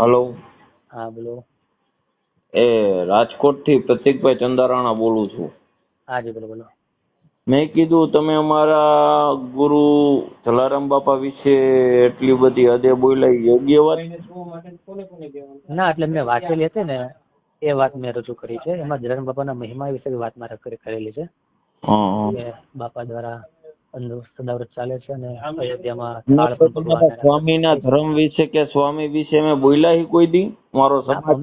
Hello. હા બોલો. એ રાજકોટથી પ્રતિકભાઈ ચંદારાણા બોલું છું. હા જી બોલો બોલો. મેં કીધું તમે અમારા ગુરુ જલારામ બાપા વિશે એટલી બધી હદે બોલાઈ યોગ્ય વાત? ના એટલે મેં વાંચેલી હતી ને એ વાત મેં રજૂ કરી છે. એમાં જલારામ બાપાના મહિમા વિશે વાત મારે કરેલી છે. બાપા દ્વારા અંદર ચાલે છે અને અયોધ્યામાં ના ધર્મ વિશે કે સ્વામી વિશે મેં બોલ્યા હી કોઈ દી? મારો સમાજ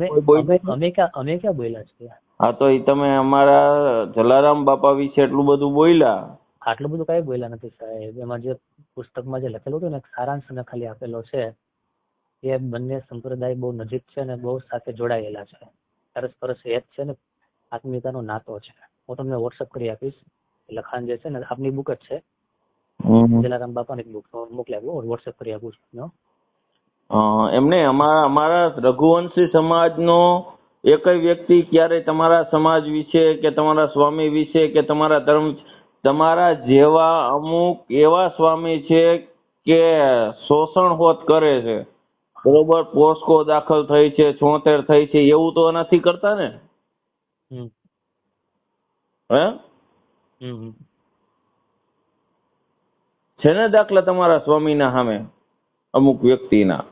અમે ક્યાં અમે ક્યાં બોલ્યા છીએ હા તો એ તમે અમારા જલારામ બાપા વિશે એટલું બધું બોલ્યા? આટલું બધું કઈ બોલ્યા નથી સાહેબ. એમાં જે પુસ્તકમાં જે લખેલું હતું ને સારાંશ અને ખાલી આપેલો છે એ બંને સંપ્રદાય બહુ નજીક છે અને બહુ સાથે જોડાયેલા છે. પરસ્પર એક છે ને આત્મીયતાનો નાતો છે. હું તમને વોટ્સઅપ કરી આપીશ. લખાણ જે છે ને આપની બુક જ છે. જલારામ બાપાની બુક મોકલી આપું વોટ્સઅપ કરી આપું છું. એમને અમારા અમારા રઘુવંશી સમાજનો એકય વ્યક્તિ ક્યારે તમારા સમાજ વિશે કે તમારા સ્વામી વિશે કે તમારા ધર્મ તમારા જેવા અમુક એવા સ્વામી છે કે શોષણ હોત કરે છે. બરોબર પોસ્કો દાખલ થઈ છે છોતેર થઈ છે એવું તો નથી કરતા ને? હે. છે ને દાખલા તમારા સ્વામીના સામે અમુક વ્યક્તિના.